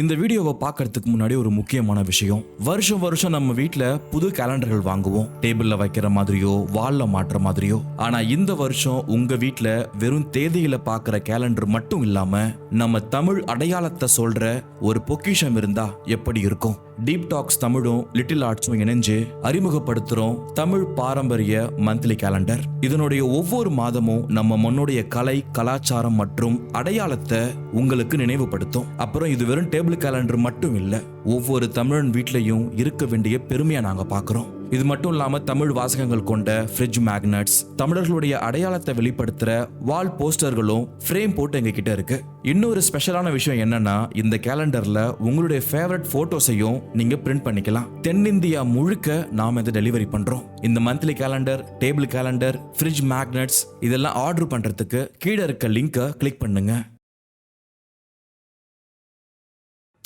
இந்த வீடியோவை பார்க்கறதுக்கு முன்னாடி ஒரு முக்கியமான விஷயம். வருஷம் வருஷம் நம்ம வீட்டில் புது கேலண்டர்கள் வாங்குவோம். டேபிளில் வைக்கிற மாதிரியோ வாலில் மாட்டுற மாதிரியோ. ஆனா இந்த வருஷம் உங்க வீட்டில் வெறும் தேதியில பார்க்குற கேலண்டர் மட்டும் இல்லாம நம்ம தமிழ் அடையாளத்தை சொல்ற ஒரு பொக்கிஷம் இருந்தா எப்படி இருக்கும்? டீப் டாக்ஸ் தமிழும் லிட்டில் ஆர்ட்ஸும் இணைஞ்சு அறிமுகப்படுத்துறோம் தமிழ் பாரம்பரிய மந்த்லி கேலண்டர் இதனுடைய ஒவ்வொரு மாதமும் நம்ம மண்ணுடைய கலை கலாச்சாரம் மற்றும் அடையாளத்தை உங்களுக்கு நினைவுபடுத்தும். அப்புறம் இது வெறும் டேபிள் கேலண்டர் மட்டும் இல்லை ஒவ்வொரு தமிழன் வீட்லையும் இருக்க வேண்டிய பெருமையை நாங்கள் பார்க்குறோம். இது மட்டும் இல்லாமல் தமிழ் வாசகங்கள் கொண்ட ஃப்ரிட்ஜ் மேக்னட்ஸ் தமிழர்களுடைய அடையாளத்தை வெளிப்படுத்துகிற வால் போஸ்டர்களும் ஃப்ரேம் போட்டு எங்ககிட்ட இருக்கு. இன்னொரு ஸ்பெஷலான விஷயம் என்னன்னா இந்த கேலண்டரில் உங்களுடைய ஃபேவரட் ஃபோட்டோஸையும் நீங்கள் பிரிண்ட் பண்ணிக்கலாம். தென்னிந்தியா முழுக்க நாம் இதை டெலிவரி பண்ணுறோம் இந்த monthly calendar table calendar fridge magnets இதெல்லாம் ஆர்டர் பண்ணுறதுக்கு கீழே இருக்க லிங்கை கிளிக் பண்ணுங்க.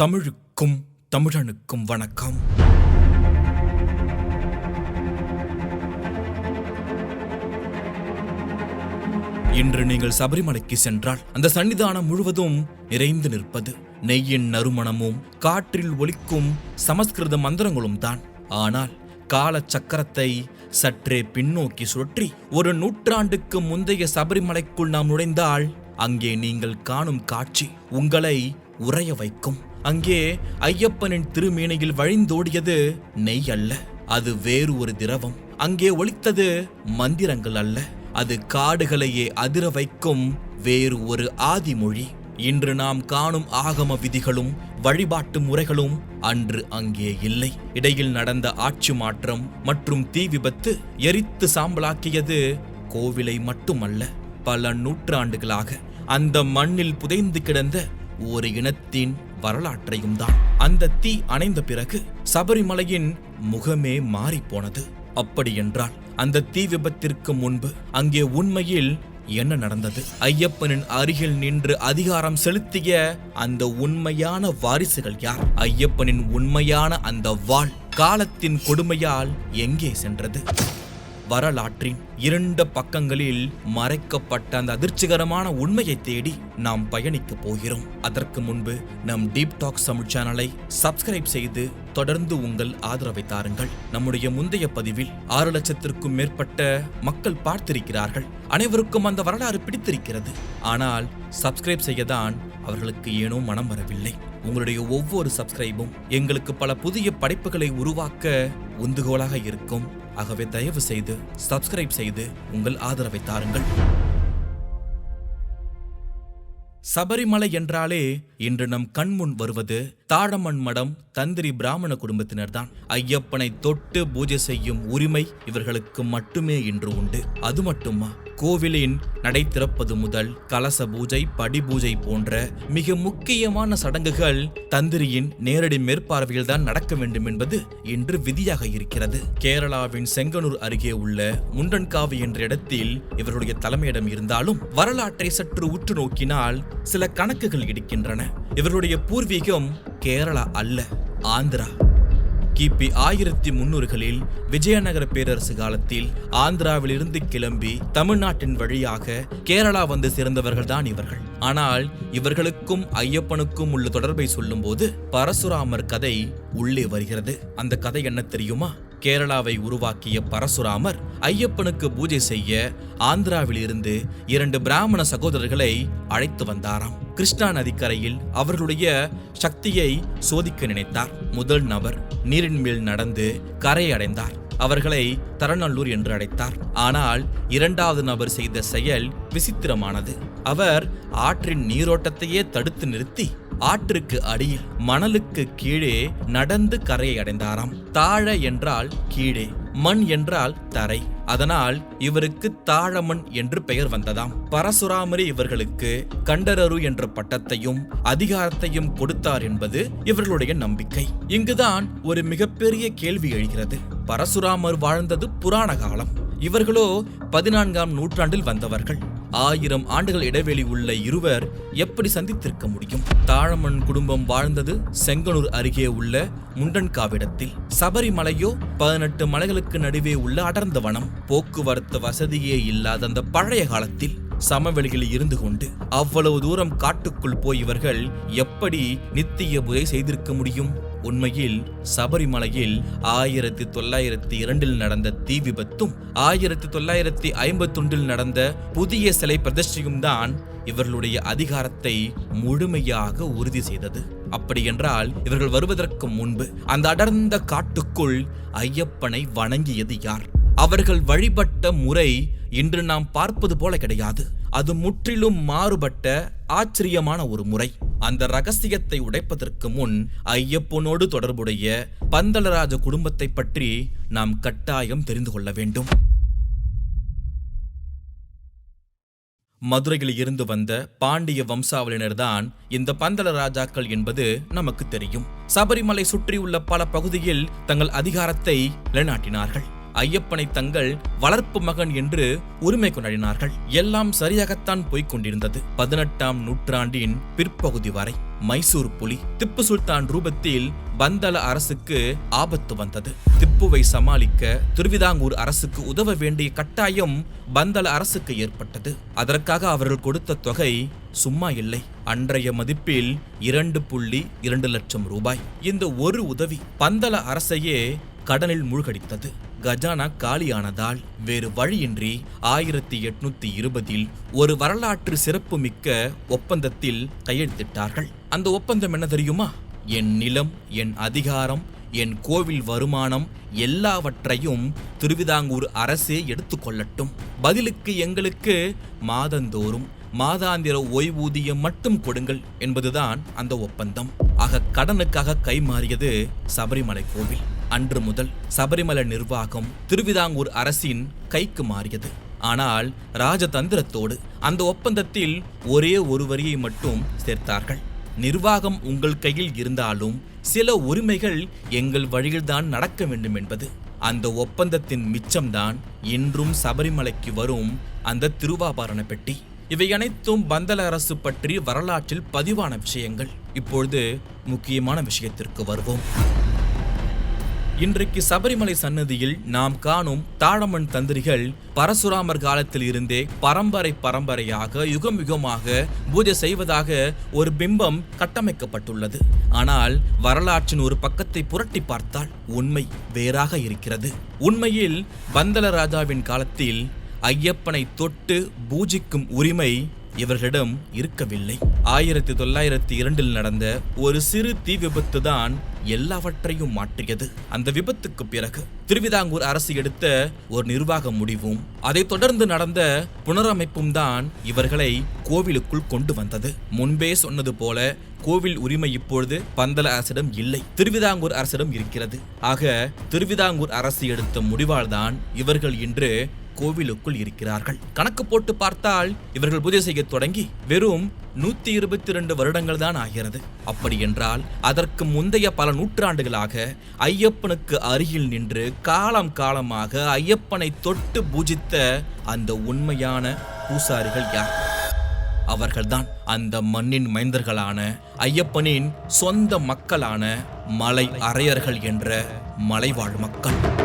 தமிழுக்கும் தமிழனுக்கும் வணக்கம். இன்று நீங்கள் சபரிமலைக்கு சென்றால் அந்த சன்னிதானம் முழுவதும் நிறைந்து நிற்பது. நெய்யின் நறுமணமும் காற்றில் ஒலிக்கும் சமஸ்கிருத மந்திரங்களும் தான். ஆனால் கால சக்கரத்தை சற்றே பின்னோக்கி சுற்றி ஒரு நூற்றாண்டுக்கு முந்தைய சபரிமலைக்குள் நாம் நுழைந்தால் அங்கே நீங்கள் காணும் காட்சி உங்களை உறைய வைக்கும். அங்கே ஐயப்பனின் திருமேனையில் வழிந்தோடியது நெய் அல்ல அது வேறு ஒரு திரவம். அங்கே ஒலித்தது மந்திரங்கள் அல்ல. அது காடுகளையே அதிர வைக்கும் வேறு ஒரு ஆதிமொழி. இன்று நாம் காணும் ஆகம விதிகளும் வழிபாட்டு முறைகளும் அன்று அங்கே இல்லை. இடையில் நடந்த ஆட்சி மாற்றம் மற்றும் தீ விபத்து எரித்து சாம்பலாக்கியது கோவிலை மட்டுமல்ல பல நூற்றாண்டுகளாக அந்த மண்ணில் புதைந்து கிடந்த ஒரு இனத்தின் வரலாற்றையும் தான். அந்த தீ அணைந்த பிறகு சபரிமலையின் முகமே மாறிப்போனது. அப்படியென்றால் அந்த தீ விபத்திற்கு முன்பு அங்கே உண்மையில் என்ன நடந்தது? ஐயப்பனின் அருகில் நின்று அதிகாரம் செலுத்திய அந்த உண்மையான வாரிசுகள் யார்? ஐயப்பனின் உண்மையான அந்த வாழ் காலத்தின் கொடுமையால் எங்கே சென்றது? வரலாற்றின் இரண்டு பக்கங்களில் மறைக்கப்பட்ட அந்த அதிர்ச்சிகரமான உண்மையை தேடி நாம் பயணிக்க போகிறோம். அதற்கு முன்பு நம் டீப் டாக் தமிழ் சேனலை சப்ஸ்கிரைப் செய்து தொடர்ந்து உங்கள் ஆதரவை தாருங்கள். நம்முடைய முந்தைய பதிவில் ஆறு லட்சத்திற்கும் மேற்பட்ட மக்கள் பார்த்திருக்கிறார்கள். அனைவருக்கும் அந்த வரலாறு பிடித்திருக்கிறது. ஆனால் சப்ஸ்கிரைப் செய்யதான் அவர்களுக்கு ஏனோ மனம் வரவில்லை. உங்களுடைய ஒவ்வொரு சப்ஸ்கிரைபும் எங்களுக்கு பல புதிய படைப்புகளை உருவாக்க உந்துகோலாக இருக்கும். ஆகவே தயவு செய்து சப்ஸ்கிரைப் செய்து உங்கள் ஆதரவை தாருங்கள். சபரிமலை என்றாலே இன்று நம் கண்முன் வருவது தாழமண் மடம் தந்திரி பிராமண குடும்பத்தினர்தான். ஐயப்பனை தொட்டு பூஜை செய்யும் உரிமை இவர்களுக்கு மட்டுமே இன்று உண்டு. அது மட்டுமா? கோவிலின் நடை திறப்பது முதல் கலச பூஜை படி பூஜை போன்ற மிக முக்கியமான சடங்குகள் தந்திரியின் நேரடி மேற்பார்வையில் தான் நடக்க வேண்டும் என்பது இன்று விதியாக இருக்கிறது. கேரளாவின் செங்கனூர் அருகே உள்ள முண்டன்காவு என்ற இடத்தில் இவருடைய தலைமையிடம் இருந்தாலும் வரலாற்றை சற்று உற்று நோக்கினால் சில கணக்குகள் இடிக்கின்றன. இவருடைய பூர்வீகம் கேரளா அல்ல ஆந்திரா. கிபி ஆயிரத்தி முன்னூறுகளில் விஜயநகர பேரரசு காலத்தில் ஆந்திராவிலிருந்து கிளம்பி தமிழ்நாட்டின் வழியாக கேரளா வந்து சேர்ந்தவர்கள்தான் இவர்கள். ஆனால் இவர்களுக்கும் ஐயப்பனுக்கும் உள்ள தொடர்பை சொல்லும்போது பரசுராமர் கதை உள்ளே வருகிறது. அந்த கதை என்ன தெரியுமா? கேரளாவை உருவாக்கிய பரசுராமர் ஐயப்பனுக்கு பூஜை செய்ய ஆந்திராவிலிருந்து இரண்டு பிராமண சகோதரர்களை அழைத்து வந்தாராம். கிருஷ்ணா நதிக்கரையில் அவர்களுடைய சக்தியை சோதிக்க நினைத்தார். முதல் நபர் நீரின் மேல் நடந்து கரை அடைந்தார். அவர்களை தரநல்லூர் என்று அழைத்தார். ஆனால் இரண்டாவது நபர் செய்த செயல் விசித்திரமானது. அவர் ஆற்றின் நீரோட்டத்தையே தடுத்து நிறுத்தி ஆற்றுக்கு அடியில் மணலுக்கு கீழே நடந்து கரையை அடைந்தாராம் தாழ என்றால் கீழே மண் என்றால் தரை. அதனால் இவருக்கு தாழமண் என்று பெயர் வந்ததாம். பரசுராமரே இவர்களுக்கு கண்டரரு என்ற பட்டத்தையும் அதிகாரத்தையும் கொடுத்தார் என்பது இவர்களுடைய நம்பிக்கை. இங்குதான் ஒரு மிகப்பெரிய கேள்வி எழுகிறது. பரசுராமர் வாழ்ந்தது புராண காலம் இவர்களோ பதினான்காம் நூற்றாண்டில் வந்தவர்கள். ஆயிரம் ஆண்டுகள் இடைவெளி உள்ள இருவர் எப்படி சந்தித்திருக்க முடியும்? தாழமன் குடும்பம் வாழ்ந்தது செங்கனூர் அருகே உள்ள முண்டன்காவிடத்தில். சபரிமலையோ பதினெட்டு மலைகளுக்கு நடுவே உள்ள அடர்ந்த வனம். போக்குவரத்து வசதியே இல்லாத அந்த பழைய காலத்தில் சமவெளியில் இருந்து கொண்டு அவ்வளவு தூரம் காட்டுக்குள் போய் இவர்கள் எப்படி நித்திய பூஜை செய்திருக்க முடியும்? உண்மையில் சபரிமலையில் ஆயிரத்தி தொள்ளாயிரத்தி இரண்டில் நடந்த தீ விபத்தும் ஆயிரத்தி தொள்ளாயிரத்தி ஐம்பத்தொன்றில் நடந்த புதிய சிலை பிரதிஷ்டையும் தான் இவர்களுடைய அதிகாரத்தை முழுமையாக உறுதி செய்தது. அப்படியென்றால் இவர்கள் வருவதற்கு முன்பு அந்த அடர்ந்த காட்டுக்குள் ஐயப்பனை வணங்கியது யார்? அவர்கள் வழிபட்ட முறை இன்று நாம் பார்ப்பது போல கிடையாது. அது முற்றிலும் மாறுபட்ட ஆச்சரியமான ஒரு முறை. அந்த ரகசியத்தை உடைப்பதற்கு முன் ஐயப்பனோடு தொடர்புடைய பந்தளராஜ குடும்பத்தை பற்றி நாம் கட்டாயம் தெரிந்து கொள்ள வேண்டும். மதுரையில் இருந்து வந்த பாண்டிய வம்சாவளியினர்தான் இந்த பந்தள ராஜாக்கள் என்பது நமக்கு தெரியும். சபரிமலை சுற்றியுள்ள பல பகுதியில் தங்கள் அதிகாரத்தை நிலைநாட்டினார்கள். ஐயப்பனை தங்கள் வளர்ப்பு மகன் என்று உரிமை கொண்டாடினார்கள். எல்லாம் சரியாகத்தான் போய்க் கொண்டிருந்தது பதினெட்டாம் நூற்றாண்டின் பிற்பகுதி வரை மைசூர் புலி திப்பு சுல்தான் ரூபத்தில் பந்தல அரசுக்கு ஆபத்து வந்தது. திப்புவை சமாளிக்க திருவிதாங்கூர் அரசுக்கு உதவ வேண்டிய கட்டாயம் பந்தல அரசுக்கு ஏற்பட்டது. அதற்காக அவர்கள் கொடுத்த தொகை சும்மா இல்லை. அன்றைய மதிப்பில் இரண்டு புள்ளி இரண்டு லட்சம் ரூபாய். இந்த ஒரு உதவி பந்தல அரசையே கடனில் மூழ்கடித்தது. கஜானா காலியானதால் வேறு வழியின்றி ஆயிரத்தி எட்நூத்தி இருபதில் ஒரு வரலாற்று சிறப்புமிக்க ஒப்பந்தத்தில் கையெழுத்திட்டார்கள். அந்த ஒப்பந்தம் என்ன தெரியுமா? என் நிலம் என் அதிகாரம் என் கோவில் வருமானம் எல்லாவற்றையும் திருவிதாங்கூர் அரசே எடுத்துக்கொள்ளட்டும் பதிலுக்கு எங்களுக்கு மாதந்தோறும் மாதாந்திர ஓய்வூதியம் மட்டும் கொடுங்கள் என்பதுதான் அந்த ஒப்பந்தம். ஆக கடனுக்காக கைமாறியது சபரிமலை கோவில். அன்று முதல் சபரிமலை நிர்வாகம் திருவிதாங்கூர் அரசின் கைக்கு மாறியது. ஆனால் ராஜதந்திரத்தோடு அந்த ஒப்பந்தத்தில் ஒரே ஒரு வரியை மட்டும் சேர்த்தார்கள். நிர்வாகம் உங்கள் கையில் இருந்தாலும் சில உரிமைகள் எங்கள் வழியில்தான் நடக்க வேண்டும் என்பது. அந்த ஒப்பந்தத்தின் மிச்சம்தான் இன்றும் சபரிமலைக்கு வரும் அந்த திருவாபாரண பெட்டி. இவை அனைத்தும் பந்தல அரசு பற்றி வரலாற்றில் பதிவான விஷயங்கள். இப்பொழுது முக்கியமான விஷயத்திற்கு வருவோம். இன்றைக்கு சபரிமலை சன்னதியில் நாம் காணும் தாழமண் தந்திரிகள் பரசுராமர் காலத்தில் இருந்தே பரம்பரை பரம்பரையாக யுகம் யுகமாக பூஜை செய்வதாக ஒரு பிம்பம் கட்டமைக்கப்பட்டுள்ளது. ஆனால் வரலாற்றின் ஒரு பக்கத்தை புரட்டி பார்த்தால் உண்மை வேறாக இருக்கிறது. உண்மையில் பந்தல ராஜாவின் காலத்தில் ஐயப்பனை தொட்டு பூஜிக்கும் உரிமை இவர்களிடம் இருக்கவில்லை. ஆயிரத்தி தொள்ளாயிரத்தி இரண்டில் நடந்த ஒரு சிறு தீ விபத்து தான் எல்லாவற்றையும் மாற்றியது. அந்த விபத்துக்கு பிறகு திருவிதாங்கூர் அரசு எடுத்த ஒரு நிர்வாக முடிவும் அதைத் தொடர்ந்து நடந்த புனரமைப்பும் தான் இவர்களை கோவிலுக்குள் கொண்டு வந்தது. முன்பே சொன்னது போல கோவில் உரிமை இப்பொழுது பந்தல அரசிடம் இல்லை. திருவிதாங்கூர் அரசிடம் இருக்கிறது. ஆக திருவிதாங்கூர் அரசு எடுத்த முடிவால்தான் இவர்கள் இன்று கோவிலுக்குள் இருக்கிறார்கள். கணக்கு போட்டு பார்த்தால் இவர்கள் பூஜை செய்ய தொடங்கி வெறும் நூத்தி இருபத்தி ரெண்டு வருடங்கள் தான் ஆகிறது. அப்படி என்றால் அதற்கு முந்தைய பல நூற்றாண்டுகளாக ஐயப்பனுக்கு அருகில் நின்று காலம் காலமாக ஐயப்பனை தொட்டு பூஜித்த அந்த உண்மையான பூசாரிகள் யார்? அவர்கள்தான் அந்த மண்ணின் மைந்தர்களான ஐயப்பனின் சொந்த மக்களான மலை அரையர்கள் என்ற மலைவாழ் மக்கள்.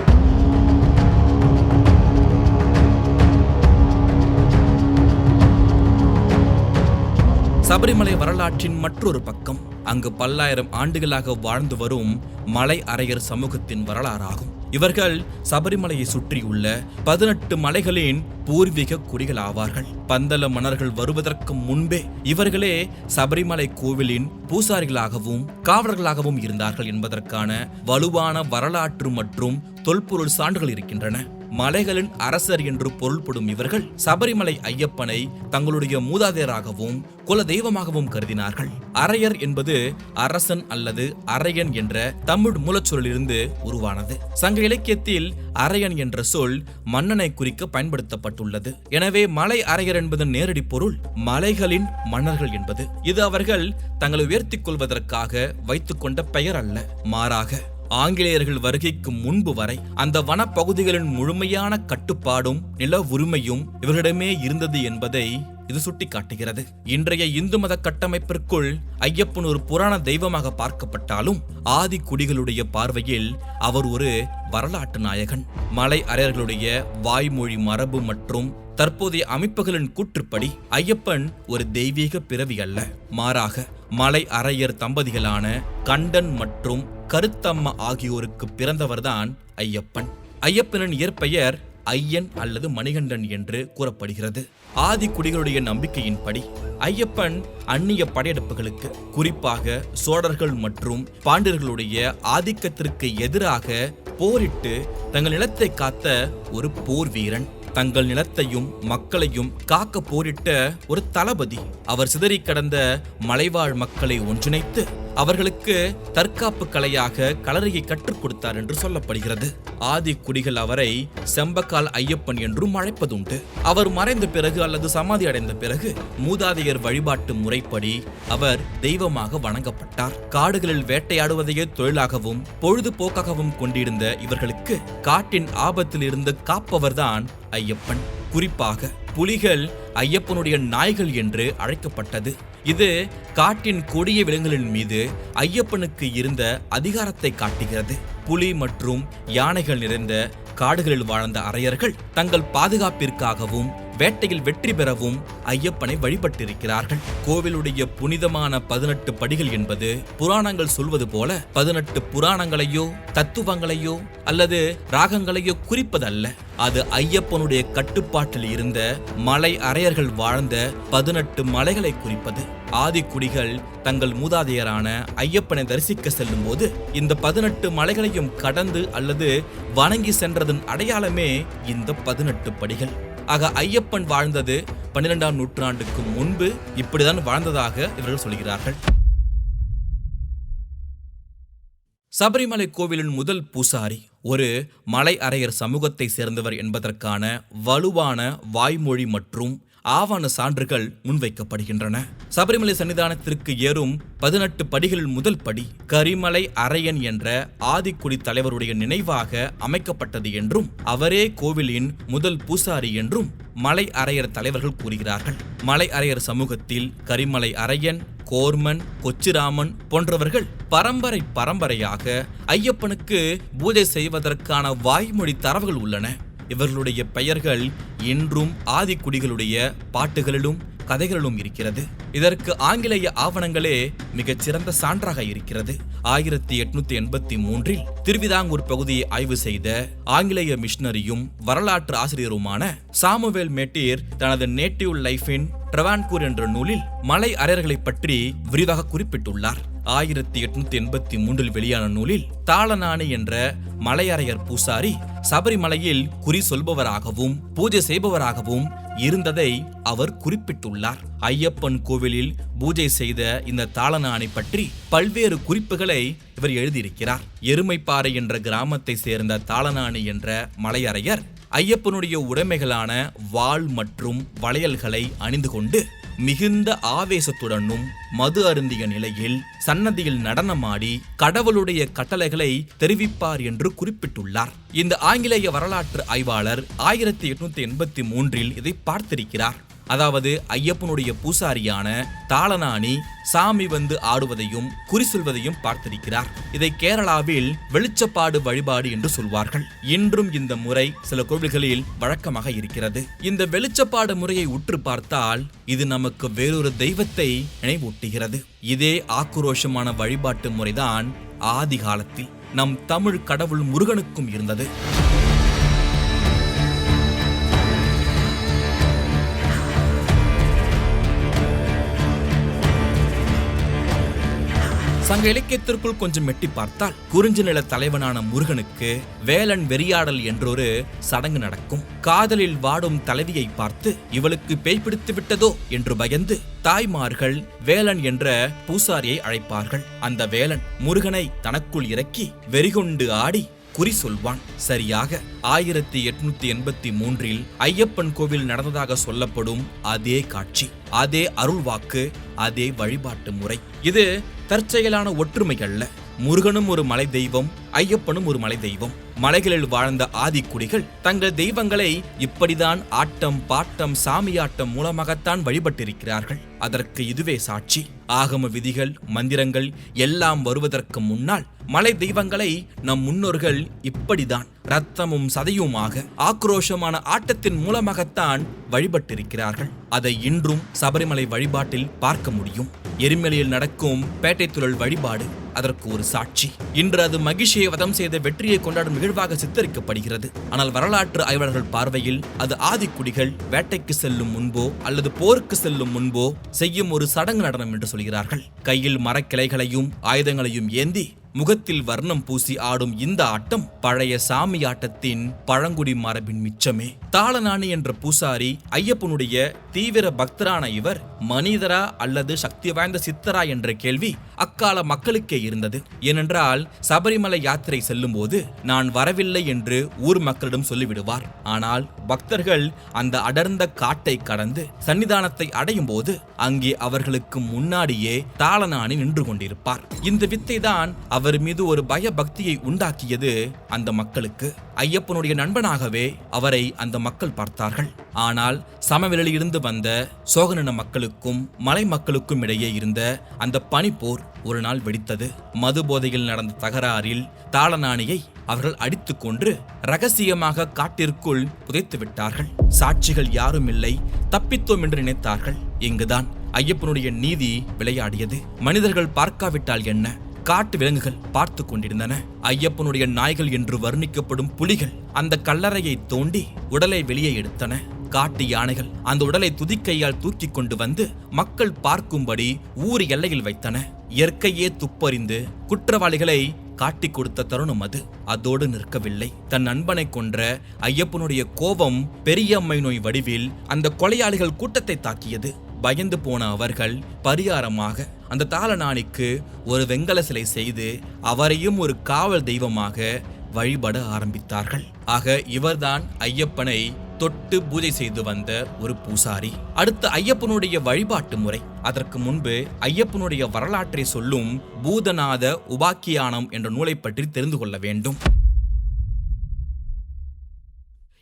சபரிமலை வரலாற்றின் மற்றொரு பக்கம் அங்கு பல்லாயிரம் ஆண்டுகளாக வாழ்ந்து வரும் மலை அரையர் சமூகத்தின் வரலாறாகும். இவர்கள் சபரிமலையை சுற்றியுள்ள பதினெட்டு மலைகளின் பூர்வீக குடிகள் ஆவார்கள் பந்தல மன்னர்கள் வருவதற்கு முன்பே இவர்களே சபரிமலை கோவிலின் பூசாரிகளாகவும் காவலர்களாகவும் இருந்தார்கள் என்பதற்கான வலுவான வரலாற்று மற்றும் தொல்பொருள் சான்றுகள் இருக்கின்றன. மலைகளின் அரசர் என்று பொருள்படும் இவர்கள் சபரிமலை ஐயப்பனை தங்களுடைய மூதாதையராகவும் குல தெய்வமாகவும் கருதினார்கள். அரையர் என்பது அரசன் அல்லது அரையன் என்ற தமிழ் மூலச்சொல்லிருந்து உருவானது. சங்க இலக்கியத்தில் அரையன் என்ற சொல் மன்னனை குறிக்க பயன்படுத்தப்பட்டுள்ளது. எனவே மலை அரையர் என்பதன் நேரடி பொருள் மலைகளின் மன்னர்கள் என்பது. இது அவர்கள் தங்களை உயர்த்திக் கொள்வதற்காக வைத்துக்கொண்ட பெயர் அல்ல. மாறாக ஆங்கிலேயர்கள் வருகைக்கு முன்பு வரை அந்த வனப்பகுதிகளின் முழுமையான கட்டுப்பாடும் நில உரிமையும் இவர்களிடமே இருந்தது என்பதை இது சுட்டிக்காட்டுகிறது. இன்றைய இந்து மத கட்டமைப்பிற்குள் ஐயப்பன் ஒரு புராண தெய்வமாக பார்க்கப்பட்டாலும் ஆதி குடிகளுடைய பார்வையில் அவர் ஒரு வரலாற்று நாயகன். மலை அரையர்களுடைய வாய்மொழி மரபு மற்றும் தற்போதைய அமைப்புகளின் கூற்றுப்படி ஐயப்பன் ஒரு தெய்வீக பிறவி அல்ல. மாறாக மலை அரையர் தம்பதிகளான கண்டன் மற்றும் கருத்தம்மா ஆகியோருக்கு பிறந்தவர்தான் ஐயப்பன். ஐயப்பனின் இயற்பெயர் ஐயன் அல்லது மணிகண்டன் என்று கூறப்படுகிறது. ஆதி குடிகளுடைய நம்பிக்கையின்படி ஐயப்பன் அந்நிய படையெடுப்புகளுக்கு குறிப்பாக சோழர்கள் மற்றும் பாண்டியர்களுடைய ஆதிக்கத்திற்கு எதிராக போரிட்டு தங்கள் நிலத்தை காத்த ஒரு போர் வீரன். தங்கள் நிலத்தையும் மக்களையும் காக்க போரிட்ட ஒரு தளபதி. அவர் சிதறி கடந்த மலைவாழ் மக்களை ஒன்றிணைத்து அவர்களுக்கு தற்காப்பு கலையாக களரியை கற்றுக் கொடுத்தார் என்று சொல்லப்படுகிறது. ஆதி குடிகள் அவரை செம்பக்கால் ஐயப்பன் என்றும் அழைப்பதுண்டு. அவர் மறைந்த பிறகு அல்லது சமாதி அடைந்த பிறகு மூதாதையர் வழிபாட்டு முறைப்படி அவர் தெய்வமாக வணங்கப்பட்டார். காடுகளில் வேட்டையாடுவதையே தொழிலாகவும் பொழுதுபோக்காகவும் கொண்டிருந்த இவர்களுக்கு காட்டின் ஆபத்தில் இருந்து காப்பவர்தான் ஐயப்பன். குறிப்பாக புலிகள் ஐயப்பனுடைய நாய்கள் என்று அழைக்கப்பட்டது. இது காட்டின் கொடிய விலங்குகளின் மீது ஐயப்பனுக்கு இருந்த அதிகாரத்தை காட்டுகிறது. புலி மற்றும் யானைகள் நிறைந்த காடுகளில் வாழ்ந்த அரையர்கள் தங்கள் பாதுகாப்பிற்காகவும் வேட்டையில் வெற்றி பெறவும் ஐயப்பனை வழிபட்டிருக்கிறார்கள். கோவிலுடைய புனிதமான பதினெட்டு படிகள் என்பது புராணங்கள் சொல்வது போல பதினெட்டு புராணங்களையோ தத்துவங்களையோ அல்லது ராகங்களையோ குறிப்பதல்ல. அது ஐயப்பனுடைய கட்டுப்பாட்டில் இருந்த மலை அரையர்கள் வாழ்ந்த பதினெட்டு மலைகளை குறிப்பது. ஆதிக்குடிகள் தங்கள் மூதாதையரான ஐயப்பனை தரிசிக்க செல்லும் போது இந்த பதினெட்டு மலைகளையும் கடந்து அல்லது வணங்கி சென்றதன் அடையாளமே இந்த பதினெட்டு படிகள். ஆக ஐயப்பன் வாழ்ந்தது பன்னிரெண்டாம் நூற்றாண்டுக்கு முன்பு இப்படிதான் வாழ்ந்ததாக இவர்கள் சொல்கிறார்கள். சபரிமலை கோவிலின் முதல் பூசாரி ஒரு மலை அரையர் சமூகத்தை சேர்ந்தவர் என்பதற்கான வலுவான வாய்மொழி மற்றும் ஆவண சான்றுகள் முன்வைக்கப்படுகின்றன. சபரிமலை சன்னிதானத்திற்கு ஏறும் பதினெட்டு படிகளில் முதல் படி கரிமலை அரையன் என்ற ஆதிக்குடி தலைவருடைய நினைவாக அமைக்கப்பட்டது என்றும் அவரே கோவிலின் முதல் பூசாரி என்றும் மலை அரையர் தலைவர்கள் கூறுகிறார்கள். மலை அரையர் சமூகத்தில் கரிமலை அரையன் கோர்மன் கொச்சிராமன் போன்றவர்கள் பரம்பரை பரம்பரையாக ஐயப்பனுக்கு பூஜை செய்வதற்கான வாய்மொழி தரவுகள் உள்ளன. இவர்களுடைய பெயர்கள் இன்றும் ஆதிக்குடிகளுடைய பாட்டுகளிலும் கதைகளிலும் இருக்கிறது. இதற்கு ஆங்கிலேய ஆவணங்களே மிகச் சிறந்த சான்றாக இருக்கிறது. ஆயிரத்தி எட்நூத்தி எண்பத்தி மூன்றில் திருவிதாங்கூர் பகுதியை ஆய்வு செய்த ஆங்கிலேய மிஷனரியும் வரலாற்று ஆசிரியருமான சாமுவேல் மேட்டீர் தனது நேட்டிவ் லைஃபின் ட்ரவான்கூர் என்ற நூலில் மலை அரையர்களை பற்றி விரிவாக குறிப்பிட்டுள்ளார். ஆயிரத்தி எட்நூத்தி எண்பத்தி மூன்றில் வெளியான நூலில் தாளநாணி என்ற மலையரையர் பூசாரி சபரிமலையில் குறி சொல்பவராகவும் பூஜை செய்பவராகவும் இருந்ததை அவர் குறிப்பிட்டுள்ளார். ஐயப்பன் கோவிலில் பூஜை செய்த இந்த தாளநாணி பற்றி பல்வேறு குறிப்புகளை இவர் எழுதியிருக்கிறார். எருமைப்பாறை என்ற கிராமத்தை சேர்ந்த தாளநாணி என்ற மலையறையர் ஐயப்பனுடைய உடைமைகளான வாள் மற்றும் வளையல்களை அணிந்து கொண்டு மிகுந்த ஆவேசத்துடனும் மது அருந்திய நிலையில் சன்னதியில் நடனமாடி கடவுளுடைய கட்டளைகளை தெரிவிப்பார் என்று குறிப்பிட்டுள்ளார். இந்த ஆங்கிலேய வரலாற்று ஆய்வாளர் ஆயிரத்தி எட்நூத்தி எண்பத்தி மூன்றில் இதை பார்த்திருக்கிறார். அதாவது ஐயப்பனுடைய பூசாரியான தாளனானி சாமி வந்து ஆடுவதையும் குறி சொல்வதையும் பார்த்திருக்கிறார். இதை கேரளாவில் வெளிச்சப்பாடு வழிபாடு என்று சொல்வார்கள். இன்றும் இந்த முறை சில கோவில்களில் வழக்கமாக இருக்கிறது. இந்த வெளிச்சப்பாடு முறையை உற்று பார்த்தால் இது நமக்கு வேறொரு தெய்வத்தை நினைவூட்டுகிறது. இதே ஆக்ரோஷமான வழிபாட்டு முறைதான் ஆதி காலத்தில் நம் தமிழ் கடவுள் முருகனுக்கும் இருந்தது. சங்க இலக்கியத்திற்குள் கொஞ்சம் எட்டி பார்த்தால் குறிஞ்சி நில தலைவனான முருகனுக்கு வேலன் வெறியாடல் என்றொரு சடங்கு நடக்கும். காதலில் வாடும் தலைவியை பார்த்து இவளுக்கு பேய் பிடித்து விட்டதோ என்று பயந்து தாய்மார்கள் வேலன் என்ற பூசாரியை அழைப்பார்கள். அந்த வேலன் முருகனை தனக்குள் இறக்கி வெறிகொண்டு ஆடி குறி சொல்வான். சரியாக ஆயிரத்தி எட்நூத்தி எண்பத்தி மூன்றில் ஐயப்பன் கோவில் நடந்ததாக சொல்லப்படும் அதே காட்சி. அதே அருள்வாக்கு அதே வழிபாட்டு முறை. இது தற்செயலான ஒற்றுமை அல்ல. முருகனும் ஒரு மலை தெய்வம் ஐயப்பனும் ஒரு மலை தெய்வம் மலைகளில் வாழ்ந்த ஆதிக்குடிகள் தங்கள் தெய்வங்களை இப்படிதான் ஆட்டம் பாட்டம் சாமியாட்டம் மூலமாகத்தான் வழிபட்டிருக்கிறார்கள். அதற்கு இதுவே சாட்சி. ஆகம விதிகள் மந்திரங்கள் எல்லாம் வருவதற்கு முன்னால் மலை தெய்வங்களை நம் முன்னோர்கள் இப்படிதான் ரத்தமும் சதையுமாக ஆக்ரோஷமான ஆட்டத்தின் மூலமாகத்தான் வழிபட்டிருக்கிறார்கள். அதை இன்றும் சபரிமலை வழிபாட்டில் பார்க்க முடியும். எரிமலையில் நடக்கும் பேட்டை துழல் வழிபாடு அதற்கு ஒரு சாட்சி. இன்று அது மகிழ்ச்சியை வதம் செய்த வெற்றியை கொண்டாடும் நிகழ்வாக சித்தரிக்கப்படுகிறது. ஆனால் வரலாற்று ஆய்வாளர்கள் பார்வையில் அது ஆதிக்குடிகள் வேட்டைக்கு செல்லும் முன்போ அல்லது போருக்கு செல்லும் முன்போ செய்யும் ஒரு சடங்கு நடனம் என்று சொல்கிறார்கள். கையில் மரக்கிளைகளையும் ஆயுதங்களையும் ஏந்தி முகத்தில் வர்ணம் பூசி ஆடும் இந்த ஆட்டம் பழைய சாமி ஆட்டத்தின் பழங்குடி மரபின் மிச்சமே. தாளநாணி என்ற பூசாரி ஐயப்பனுடைய தீவிர பக்தரான இவர் மனிதரா அல்லது சக்தி வாய்ந்த சித்தரா என்ற கேள்வி அக்கால மக்களுக்கே இருந்தது. ஏனென்றால் சபரிமலை யாத்திரை செல்லும் போது நான் வரவில்லை என்று ஊர் மக்களிடம் சொல்லிவிடுவார். ஆனால் பக்தர்கள் அந்த அடர்ந்த காட்டை கடந்து சன்னிதானத்தை அடையும் போது அங்கே அவர்களுக்கு முன்னாடியே தாளநாணி நின்று கொண்டிருப்பார். இந்த வித்தை தான் அவர் அவர் மீது ஒரு பய பக்தியை உண்டாக்கியது அந்த மக்களுக்கு. ஐயப்பனுடைய நண்பனாகவே அவரை அந்த மக்கள் பார்த்தார்கள். ஆனால் சமவெளியிலிருந்து வந்த சோகனின மக்களுக்கும் மலை மக்களுக்கும் இடையே இருந்த அந்த பனிப்போர் ஒரு நாள் வெடித்தது. மது போதையில் நடந்த தகராறில் தாளநாணியை அவர்கள் அடித்துக்கொன்று ரகசியமாக காட்டிற்குள் புதைத்து விட்டார்கள். சாட்சிகள் யாரும் இல்லை தப்பித்தோம் என்று நினைத்தார்கள். இங்குதான் ஐயப்பனுடைய நீதி விளையாடியது. மனிதர்கள் பார்க்காவிட்டால் என்ன? காட்டு விலங்குகள் பார்த்து கொண்டிருந்தன. ஐயப்பனுடைய நாய்கள் என்று வர்ணிக்கப்படும் புலிகள் அந்த கல்லறையை தோண்டி உடலை வெளியே எடுத்தன. காட்டு யானைகள் அந்த உடலை துதிக்கையால் தூக்கி கொண்டு வந்து மக்கள் பார்க்கும்படி ஊர் எல்லையில் வைத்தன. இயற்கையே துப்பறிந்து குற்றவாளிகளை காட்டிக் கொடுத்த தருணம் அது. அதோடு நிற்கவில்லை. தன் நண்பனை கொன்ற ஐயப்பனுடைய கோபம் பெரியம்மை நோய் வடிவில் அந்த கொலையாளிகள் கூட்டத்தை தாக்கியது. பயந்து போன அவர்கள் பரிகாரமாக அந்த தாளநாணிக்கு ஒரு வெங்கல சிலை செய்து அவரையும் ஒரு காவல் தெய்வமாக வழிபட ஆரம்பித்தார்கள். ஆக இவர்தான் ஐயப்பனை தொட்டு பூஜை செய்து வந்த ஒரு பூசாரி. அடுத்து ஐயப்பனுடைய வழிபாட்டு முறை. அதற்கு முன்பு ஐயப்பனுடைய வரலாற்றை சொல்லும் பூதநாத உபாக்கியானம் என்ற நூலை பற்றி தெரிந்து கொள்ள வேண்டும்.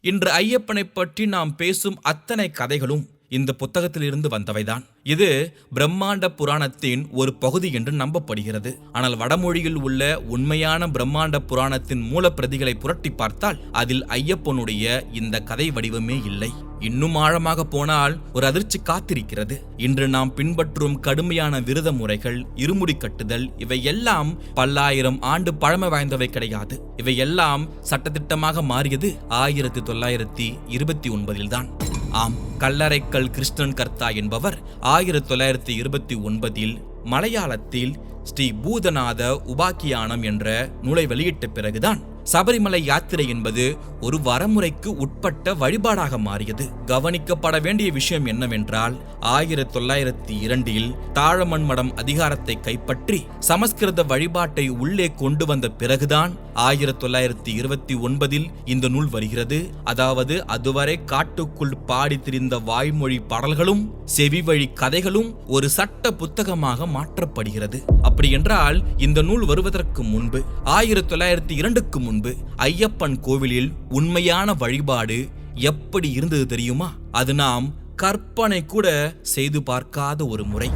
இன்று ஐயப்பனை பற்றி நாம் பேசும் அத்தனை கதைகளும் இந்த புத்தகத்திலிருந்து வந்தவைதான். இது பிரம்மாண்ட புராணத்தின் ஒரு பகுதி என்று நம்பப்படுகிறது. ஆனால் வடமொழியில் உள்ள உண்மையான பிரம்மாண்ட புராணத்தின் மூலப்பிரதிகளை புரட்டி பார்த்தால் அதில் ஐயப்பனுடைய இந்த கதை வடிவமே இல்லை. இன்னும் ஆழமாக போனால் ஒரு அதிர்ச்சி காத்திருக்கிறது. இன்று நாம் பின்பற்றும் கடுமையான விரத முறைகள் இருமுடி கட்டுதல் இவை எல்லாம் பல்லாயிரம் ஆண்டு பழமை வாய்ந்தவை கிடையாது. இவை எல்லாம் சட்டத்திட்டமாக மாறியது ஆயிரத்தி தொள்ளாயிரத்தி இருபத்தி ஒன்பதில்தான். ஆம் கல்லறைக்கல் கிருஷ்ணன் கர்த்தா என்பவர் ஆயிரத்தி தொள்ளாயிரத்தி இருபத்தி ஒன்பதில் மலையாளத்தில் ஸ்ரீ பூதநாத உபாக்கியானம் என்ற நூலை வெளியிட்ட பிறகுதான் சபரிமலை யாத்திரை என்பது ஒரு வரமுறைக்கு உட்பட்ட வழிபாடாக மாறியது. கவனிக்கப்பட வேண்டிய விஷயம் என்னவென்றால் ஆயிரத்தி தொள்ளாயிரத்தி இரண்டில் தாழமண்மடம் அதிகாரத்தை கைப்பற்றி சமஸ்கிருத வழிபாட்டை உள்ளே கொண்டு வந்த பிறகுதான் ஆயிரத்தி தொள்ளாயிரத்தி இருபத்தி ஒன்பதில் இந்த நூல் வருகிறது. அதாவது அதுவரை காட்டுக்குள் பாடி திரிந்த வாய்மொழி பாடல்களும் செவி வழி கதைகளும் ஒரு சட்ட புத்தகமாக மாற்றப்படுகிறது. அப்படி என்றால் இந்த நூல் வருவதற்கு முன்பு ஆயிரத்தி தொள்ளாயிரத்தி இரண்டுக்கு முன்பு ஐயப்பன் கோவிலில் உண்மையான வழிபாடு எப்படி இருந்தது தெரியுமா? அது நாம் கற்பனை கூட செய்து பார்க்காத ஒரு முறை.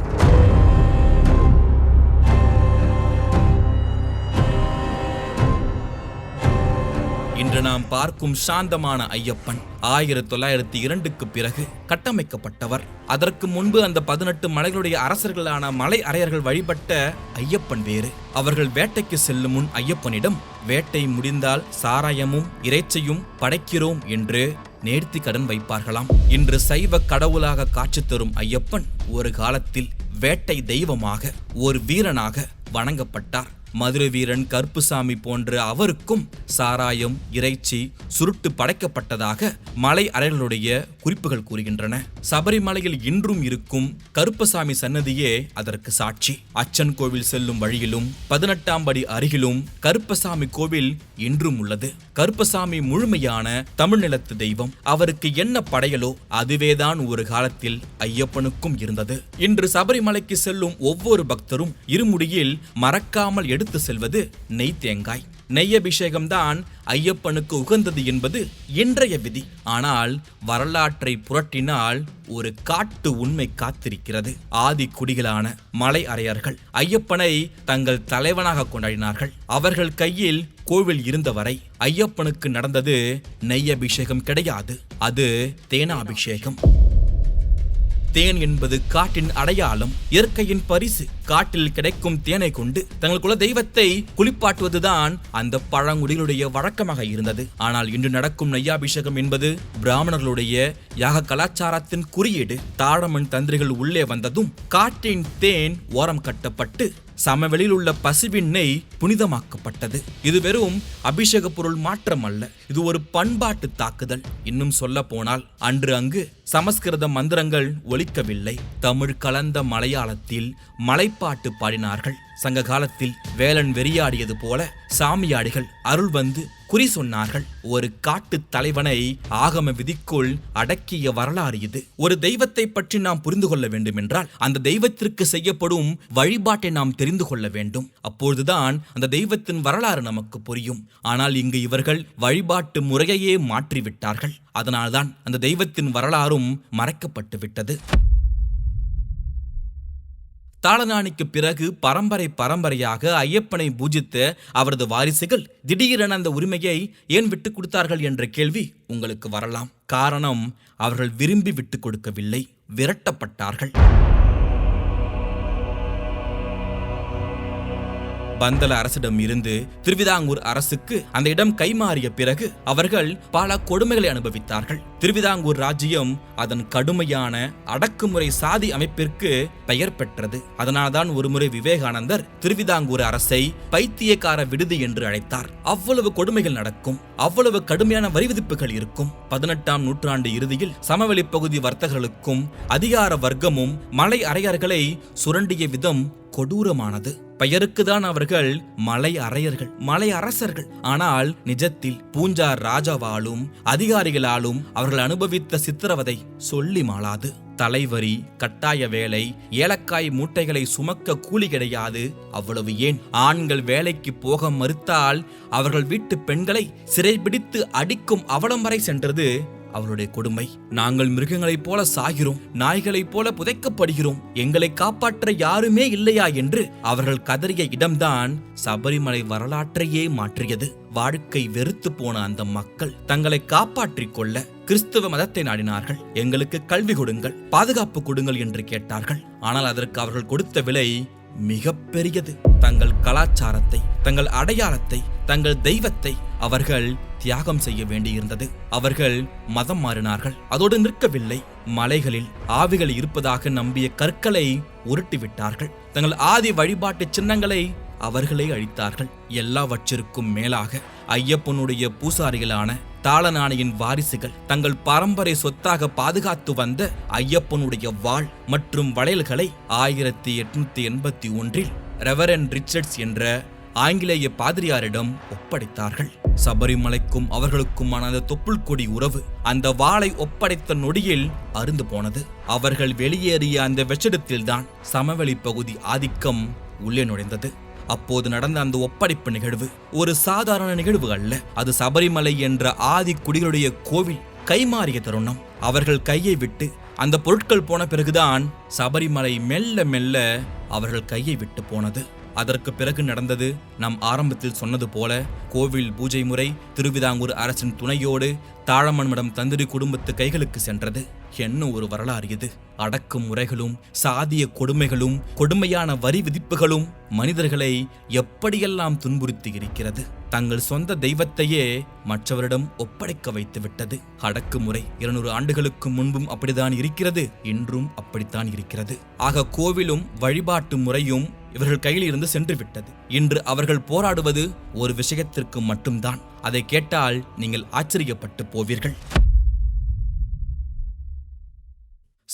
இன்று நாம் பார்க்கும் சாந்தமான ஐயப்பன். ஆயிரத்தி தொள்ளாயிரத்தி இரண்டுக்கு பிறகு கட்டமைக்கப்பட்டவர். அதற்கு முன்பு அந்த பதினெட்டு மலைகளுடைய அரசர்களான மலை அரையர்கள் வழிபட்ட ஐயப்பன் வேறு. அவர்கள் வேட்டைக்கு செல்லும் முன் ஐயப்பனிடம் வேட்டை முடிந்தால் சாராயமும் இறைச்சையும் படைக்கிறோம் என்று நேர்த்தி கடன் வைப்பார்களாம். இன்று சைவ கடவுளாக காட்சி தரும் ஐயப்பன் ஒரு காலத்தில் வேட்டை தெய்வமாக ஒரு வீரனாக வணங்கப்பட்டார். மதுரை வீரன் கருப்புசாமி போன்ற அவருக்கும் சாராயம் இறைச்சி சுருட்டு படைக்கப்பட்டதாக மலை அறைகளுடைய குறிப்புகள் கூறுகின்றன. சபரிமலையில் இன்றும் இருக்கும் கருப்பசாமி சன்னதியே அதற்கு சாட்சி. அச்சன் கோவில் செல்லும் வழியிலும் பதினெட்டாம் படி அருகிலும் கருப்பசாமி கோவில் இன்றும் உள்ளது. கருப்பசாமி முழுமையான தமிழ்நிலத்து தெய்வம். அவருக்கு என்ன படையலோ அதுவேதான் ஒரு காலத்தில் ஐயப்பனுக்கும் இருந்தது. இன்று சபரிமலைக்கு செல்லும் ஒவ்வொரு பக்தரும் இருமுடியில் மறக்காமல் எடுத்து செல்வது நெய் தேங்காய் நெய் அபிஷேகம்தான் ஐயப்பனுக்கு உகந்தது என்பது இன்றைய விதி. ஆனால் வரலாற்றை புரட்டினால் ஒரு காட்டு உண்மை காத்திருக்கிறது. ஆதி குடிகளான மலை அறையர்கள் ஐயப்பனை தங்கள் தலைவனாக கொண்டாடினார்கள். அவர்கள் கையில் கோவில் இருந்தவரை ஐயப்பனுக்கு நடந்தது நெய் அபிஷேகம் கிடையாது. அது தேனாபிஷேகம். தேன் என்பது காட்டின் அடையாளம் இயற்கையின் பரிசு. காட்டில் கிடைக்கும் தேனை கொண்டு தங்கள் குல தெய்வத்தை குளிப்பாட்டுவதுதான் அந்த பழங்குடிகளுடைய வழக்கமாக இருந்தது. ஆனால் இன்று நடக்கும் நையாபிஷேகம் என்பது பிராமணர்களுடைய யாக கலாச்சாரத்தின் குறியீடு. தாழமண் தந்திரிகள் உள்ளே வந்ததும் காட்டின் தேன் ஓரம் கட்டப்பட்டு சமவெளியில் உள்ள பசுவின் நெய் புனிதமாக்கப்பட்டது. இது வெறும் அபிஷேக பொருள் மாற்றம் அல்ல இது ஒரு பண்பாட்டு தாக்குதல். இன்னும் சொல்ல போனால் அன்று அங்கு சமஸ்கிருத மந்திரங்கள் ஒலிக்கவில்லை. தமிழ் கலந்த மலையாளத்தில் மலை பாட்டு பாடினார்கள். சங்க காலத்தில் வேலன் வெறியாடியது போல சாமியாடிகள் அருள் வந்து குறி சொன்னார்கள். ஒரு காட்டு தலைவனை ஆகம விதிக்குள் அடக்கிய வரலாறு இது. ஒரு தெய்வத்தை பற்றி நாம் புரிந்து கொள்ள வேண்டும் என்றால் அந்த தெய்வத்திற்கு செய்யப்படும் வழிபாட்டை நாம் தெரிந்து கொள்ள வேண்டும். அப்பொழுதுதான் அந்த தெய்வத்தின் வரலாறு நமக்கு புரியும். ஆனால் இங்கு இவர்கள் வழிபாட்டு முறையையே மாற்றிவிட்டார்கள். அதனால்தான் அந்த தெய்வத்தின் வரலாறும் மறைக்கப்பட்டு விட்டது தாளநாணிக்கு பிறகு பரம்பரை பரம்பரையாக ஐயப்பனை பூஜித்த அவரது வாரிசுகள் திடீரென அந்த உரிமையை ஏன் விட்டுக் கொடுத்தார்கள் என்ற கேள்வி உங்களுக்கு வரலாம். காரணம் அவர்கள் விரும்பி விட்டுக் கொடுக்கவில்லை. விரட்டப்பட்டார்கள். பந்தல அரசிடம் இருந்து திருவிதாங்கூர் அரசுக்கு அந்த இடம் கைமாறிய பிறகு அவர்கள் பல கொடுமைகளை அனுபவித்தார்கள். திருவிதாங்கூர் ராஜ்யம் அதன் கடுமையான அடக்குமுறை சாதி அமைப்பிற்கு பெயர் பெற்றது. அதனால்தான் ஒருமுறை விவேகானந்தர் திருவிதாங்கூர் அரசை பைத்தியக்கார விடுதி என்று அழைத்தார். அவ்வளவு கொடுமைகள் நடக்கும் அவ்வளவு கடுமையான வரி விதிப்புகள் இருக்கும். பதினெட்டாம் நூற்றாண்டு இறுதியில் சமவெளி பகுதி வர்த்தகர்களுக்கும் அதிகார வர்க்கமும் மலை அரையர்களை சுரண்டிய விதம் கொடூரமானது. பெயருக்குதான் அவர்கள் மலை அரையர்கள் மலை அரசர்கள். ஆனால் நிஜத்தில் பூஞ்சார் ராஜாவாலும் அதிகாரிகளாலும் அவர்கள் அனுபவித்த சித்திரவதை சொல்லி மாளாது. தலைவரி கட்டாய வேலை ஏலக்காய் மூட்டைகளை சுமக்க கூலி கிடையாது. அவ்வளவு ஏன்? ஆண்கள் வேலைக்கு போக மறுத்தால் அவர்கள் வீட்டு பெண்களை சிறைபிடித்து அடிக்கும் அவலம் வரை சென்றது அவனுடைய கொடுமை. நாங்கள் மிருகங்களைப் போல சாகிறோம் நாய்களைப் போல புதைக்கப்படுகிறோம். எங்களை காப்பாற்ற யாருமே இல்லையா என்று அவர்கள் கதறிய இடம்தான் சபரிமலை வரலாற்றையே மாற்றியது. வாழ்க்கை வெறுத்து போன அந்த மக்கள் தங்களை காப்பாற்றிக் கொள்ள கிறிஸ்துவ மதத்தை நாடினார்கள். எங்களுக்கு கல்வி கொடுங்கள் பாதுகாப்பு கொடுங்கள் என்று கேட்டார்கள். ஆனால் அதற்கு அவர்கள் கொடுத்த விலை மிக பெரியது தங்கள் கலாச்சாரத்தை தங்கள் அடையாளத்தை தங்கள் தெய்வத்தை அவர்கள் தியாகம் செய்ய வேண்டியிருந்தது. அவர்கள் மதம் மாறினார்கள். அதோடு நிற்கவில்லை. மலைகளில் ஆவிகள் இருப்பதாக நம்பிய கற்களை உருட்டிவிட்டார்கள். தங்கள் ஆதி வழிபாட்டு சின்னங்களை அவர்களே அழித்தார்கள். எல்லாவற்றிற்கும் மேலாக ஐயப்பனுடைய பூசாரிகளான தாளநாணையின் வாரிசுகள் தங்கள் பரம்பரை சொத்தாக பாதுகாத்து வந்த ஐயப்பனுடைய வாள் மற்றும் வளையல்களை ஆயிரத்தி எட்நூத்தி எண்பத்தி ஒன்றில் ரெவரன் ரிச்சர்ட்ஸ் என்ற ஆங்கிலேய பாதிரியாரிடம் ஒப்படைத்தார்கள். சபரிமலைக்கும் அவர்களுக்குமான அந்த தொப்புள் கொடி உறவு அந்த வாளை ஒப்படைத்த நொடியில் அருந்து போனது. அவர்கள் வெளியேறிய அந்த வெற்றிடத்தில்தான் சமவெளி பகுதி ஆதிக்கம் உள்ளே நுழைந்தது. அப்போது நடந்த அந்த ஒப்படைப்பு நிகழ்வு ஒரு சாதாரண நிகழ்வு அல்ல. அது சபரிமலை என்ற ஆதி குடிகளுடைய கோவில் கைமாறிய தருணம். அவர்கள் கையை விட்டு அந்த பொருட்கள் போன பிறகுதான் சபரிமலை மெல்ல மெல்ல அவர்கள் கையை விட்டு போனது. அதற்கு பிறகு நடந்தது நாம் ஆரம்பத்தில் சொன்னது போல கோவில் பூஜை முறை திருவிதாங்கூர் அரசின் துணையோடு தாழமன்மடம் தந்திரி குடும்பத்து கைகளுக்கு சென்றது. என்ன ஒரு வரலாறு இது! அடக்கும் முறைகளும் சாதிய கொடுமைகளும் கொடுமையான வரி விதிப்புகளும் மனிதர்களை எப்படியெல்லாம் துன்புறுத்தி இருக்கிறது? தங்கள் சொந்த தெய்வத்தையே மற்றவரிடம் ஒப்படைக்க வைத்து விட்டது. அடக்குமுறை இருநூறு ஆண்டுகளுக்கு முன்பும் அப்படித்தான் இருக்கிறது இன்றும் அப்படித்தான் இருக்கிறது. ஆக கோவிலும் வழிபாட்டு முறையும் இவர்கள் கையில் இருந்து சென்று விட்டது இன்று அவர்கள் போராடுவது ஒரு விஷயத்திற்கு மட்டும்தான். அதை கேட்டால் நீங்கள் ஆச்சரியப்பட்டு போவீர்கள்.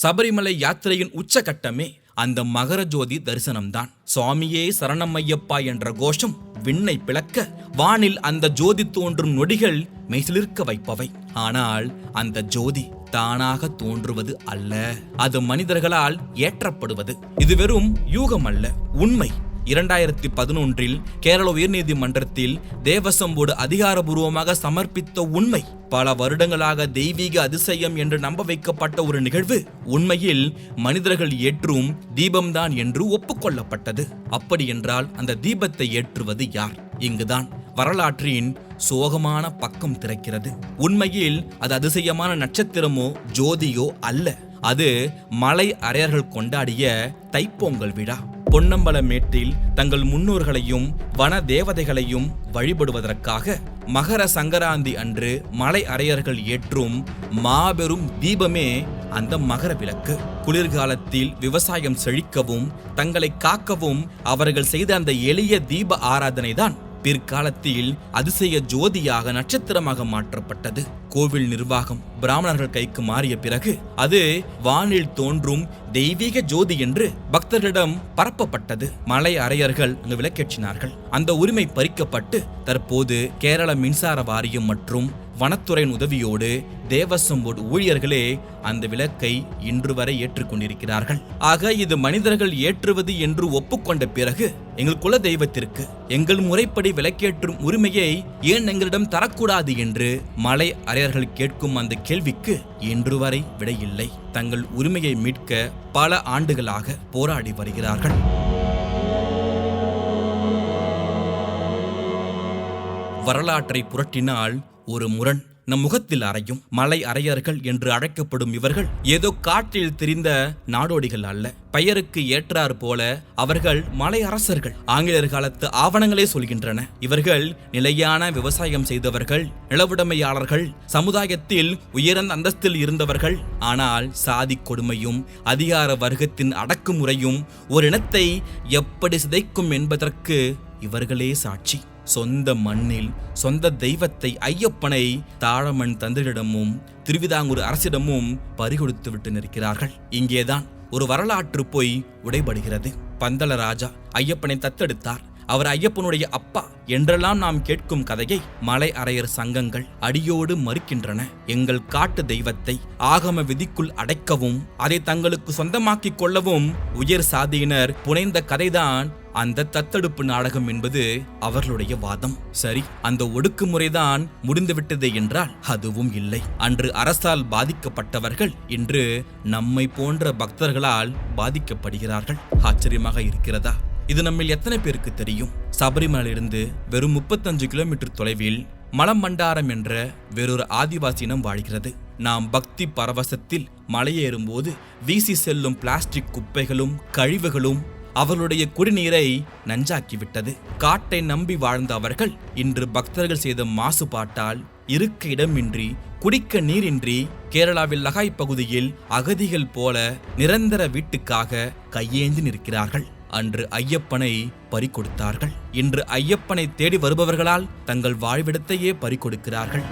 சபரிமலை யாத்திரையின் உச்சகட்டமே அந்த மகர ஜோதி தரிசனம்தான். சுவாமியே சரணம் ஐயப்பா என்ற கோஷம் விண்ணை பிளக்க வானில் அந்த ஜோதி தோன்றும் நொடிகள் மெய்சிலிருக்க வைப்பவை. ஆனால் அந்த ஜோதி தானாக தோன்றுவது அல்ல. அது மனிதர்களால் ஏற்றப்படுவது. இது வெறும் யூகம் அல்ல உண்மை. இரண்டாயிரத்தி பதினொன்றில் கேரள உயர்நீதிமன்றத்தில் தேவசம்போடு அதிகாரபூர்வமாக சமர்ப்பித்த உண்மை. பல வருடங்களாக தெய்வீக அதிசயம் என்று நம்ப வைக்கப்பட்ட ஒரு நிகழ்வு. உண்மையில் மனிதர்கள் ஏற்றும் தீபம்தான் என்று ஒப்புக்கொள்ளப்பட்டது. அப்படி என்றால் அந்த தீபத்தை ஏற்றுவது யார்? இங்குதான் வரலாற்றின் சோகமான பக்கம் திறக்கிறது. உண்மையில் அது அதிசயமான நட்சத்திரமோ ஜோதியோ அல்ல. அது மலை அரையர்கள் கொண்டாடிய தைப்பொங்கல் விழா. பொன்னம்பலமேட்டில் தங்கள் முன்னோர்களையும் வன தேவதைகளையும் வழிபடுவதற்காக மகர சங்கராந்தி அன்று மலை அரையர்கள் ஏற்றும் மாபெரும் தீபமே அந்த மகர விளக்கு. குளிர்காலத்தில் விவசாயம் செழிக்கவும் தங்களை காக்கவும் அவர்கள் செய்த அந்த எளிய தீப ஆராதனை தான் பிற்காலத்தில் அதிசய ஜோதியாக நட்சத்திரமாக மாற்றப்பட்டது. கோவில் நிர்வாகம் பிராமணர்கள் கைக்கு மாறிய பிறகு அது வானில் தோன்றும் தெய்வீக ஜோதி என்று பக்தர்களிடம் பரப்பப்பட்டது. மலை அரையர்கள் அங்கு விளக்கேற்றினார்கள். அந்த உரிமை பறிக்கப்பட்டு தற்போது கேரள மின்சார வாரியம் மற்றும் வனத்துறையின் உதவியோடு தேவசம் போர்டு ஊழியர்களே அந்த விளக்கை இன்று வரை ஏற்றுக்கொண்டிருக்கிறார்கள். ஆக இது மனிதர்கள் ஏற்றுவது என்று ஒப்புக்கொண்ட பிறகு எங்கள் குல தெய்வத்திற்கு எங்கள் முறைப்படி விளக்கேற்றும் உரிமையை ஏன் எங்களிடம் தரக்கூடாது என்று மலை அரையர்கள் கேட்கும் அந்த கேள்விக்கு இன்று வரை விடையில்லை. தங்கள் உரிமையை மீட்க பல ஆண்டுகளாக போராடி வருகிறார்கள். வரலாற்றை புரட்டினால் ஒரு முரண் நம் முகத்தில் அறையும் மலை அரையர்கள் என்று அழைக்கப்படும் இவர்கள் ஏதோ காற்றில் திரிந்த நாடோடிகள் அல்ல. பெயருக்கு ஏற்றார் போல அவர்கள் மலை அரசர்கள். ஆங்கிலேயர் காலத்து ஆவணங்களே சொல்கின்றன. இவர்கள் நிலையான விவசாயம் செய்தவர்கள் நிலவுடைமையாளர்கள் சமுதாயத்தில் உயர்ந்த அந்தஸ்தில் இருந்தவர்கள். ஆனால் சாதி கொடுமையும் அதிகார வர்க்கத்தின் அடக்குமுறையும் ஒரு இனத்தை எப்படி சிதைக்கும் என்பதற்கு இவர்களே சாட்சி. சொந்த மண்ணில் சொந்த தெய்வத்தை ஐயப்பனை தாழமண் தந்திரிடமும் திருவிதாங்கூர் அரசிடமும் பறிகொடுத்து விட்டு நிற்கிறார்கள். இங்கேதான் ஒரு வரலாற்று பொய் உடைபடுகிறது. பந்தல ராஜா ஐயப்பனை தத்தெடுத்தார். அவர் ஐயப்பனுடைய அப்பா என்றெல்லாம் நாம் கேட்கும் கதையை மலை அரையர் சங்கங்கள் அடியோடு மறுக்கின்றன. எங்கள் காட்டு தெய்வத்தை ஆகம விதிக்குள் அடைக்கவும் அதை தங்களுக்கு சொந்தமாக்கிக் கொள்ளவும் உயர் சாதியினர் புனைந்த கதைதான் அந்த தத்தெடுப்பு நாடகம் என்பது அவர்களுடைய வாதம். சரி அந்த ஒடுக்குமுறைதான் முடிந்துவிட்டது என்றால் அதுவும் இல்லை. அன்று அரசால் பாதிக்கப்பட்டவர்கள் இன்று நம்மை போன்ற பக்தர்களால் பாதிக்கப்படுகிறார்கள். ஆச்சரியமாக இருக்கிறதா? இது நம்மில் எத்தனை பேருக்கு தெரியும்? சபரிமலையிலிருந்து வெறும் முப்பத்தஞ்சு கிலோமீட்டர் தொலைவில் மலமண்டாரம் என்ற வேறொரு ஆதிவாசினம் வாழ்கிறது. நாம் பக்தி பரவசத்தில் மலையேறும்போது வீசி செல்லும் பிளாஸ்டிக் குப்பைகளும் கழிவுகளும் அவர்களுடைய குடிநீரை நஞ்சாக்கிவிட்டது. காட்டை நம்பி வாழ்ந்த அவர்கள் இன்று பக்தர்கள் செய்த மாசுபாட்டால் இருக்க இடமின்றி குடிக்க நீரின்றி கேரளாவில் லகாய் பகுதியில் அகதிகள் போல நிரந்தர வீட்டுக்காக கையேந்தி நிற்கிறார்கள். அன்று ஐயப்பனை பறிகொடுத்தார்கள். இன்று ஐயப்பனை தேடி வருபவர்களால் தங்கள் வாழ்விடத்தையே பறிகொடுக்கிறார்கள்.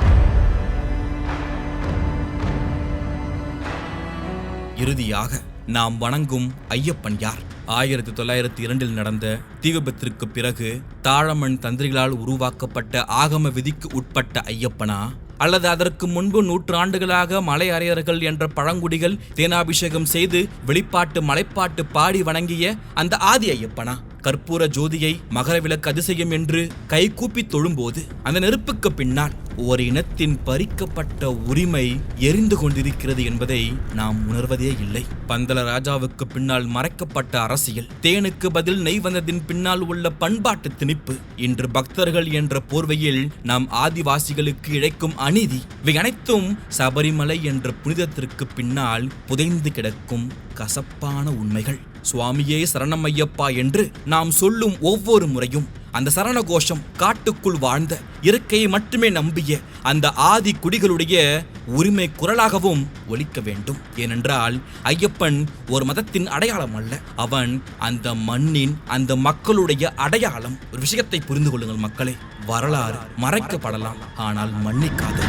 இறுதியாக நாம் வணங்கும் ஐயப்பன் யார்? ஆயிரத்தி தொள்ளாயிரத்தி இரண்டில் நடந்த தீ விபத்திற்கு பிறகு தாழமண் தந்திரிகளால் உருவாக்கப்பட்ட ஆகம விதிக்கு உட்பட்ட ஐயப்பனா? அல்லது அதற்கு முன்பு நூற்றாண்டுகளாக மலை அரையர்கள் என்ற பழங்குடிகள் தேனாபிஷேகம் செய்து வெளிப்பாட்டு மலைப்பாட்டு பாடி வணங்கிய அந்த ஆதி ஐயப்பனா? கற்பூர ஜோதியை மகர விளக்கு அதிசயம் என்று கைகூப்பி தொழும்போது அந்த நெருப்புக்கு பின்னால் ஒரு இனத்தின் பறிக்கப்பட்ட உரிமை எரிந்து கொண்டிருக்கிறது என்பதை நாம் உணர்வதே இல்லை. பந்தல ராஜாவுக்கு பின்னால் மறைக்கப்பட்ட அரசியல் தேனுக்கு பதில் நெய் வந்ததின் பின்னால் உள்ள பண்பாட்டு திணிப்பு இன்று பக்தர்கள் என்ற போர்வையில் நாம் ஆதிவாசிகளுக்கு இழைக்கும் அநீதி இவை அனைத்தும் சபரிமலை என்ற புனிதத்திற்கு பின்னால் புதைந்து கிடக்கும் கசப்பான உண்மைகள். சுவாமியே சரணம் ஐயப்பா என்று நாம் சொல்லும் ஒவ்வொரு முறையும் அந்த சரண கோஷம் காட்டுக்குள் வாழ்ந்த இயற்கையை மட்டுமே நம்பிய அந்த ஆதி குடிகளுடைய உரிமை குரலாகவும் ஒலிக்க வேண்டும். ஏனென்றால் ஐயப்பன் ஒரு மதத்தின் அடையாளம் அல்ல. அவன் அந்த மண்ணின் அந்த மக்களுடைய அடையாளம். ஒரு விஷயத்தை புரிந்து கொள்ளுங்கள் மக்களே. வரலாறு மறைக்கப்படலாம். ஆனால் மன்னிக்காது.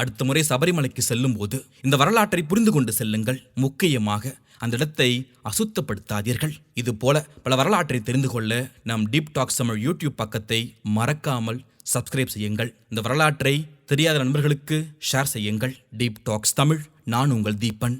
அடுத்த முறை சபரிமலைக்கு செல்லும்போது இந்த வரலாற்றை புரிந்து கொண்டு செல்லுங்கள். முக்கியமாக அந்த இடத்தை அசுத்தப்படுத்தாதீர்கள். இது போல பல வரலாற்றை தெரிந்து கொள்ள நம் டீப் டாக்ஸ் தமிழ் யூடியூப் பக்கத்தை மறக்காமல் சப்ஸ்கிரைப் செய்யுங்கள். இந்த வரலாற்றை தெரியாத நண்பர்களுக்கு ஷேர் செய்யுங்கள். டீப் டாக்ஸ் தமிழ் நான் உங்கள் தீபன்.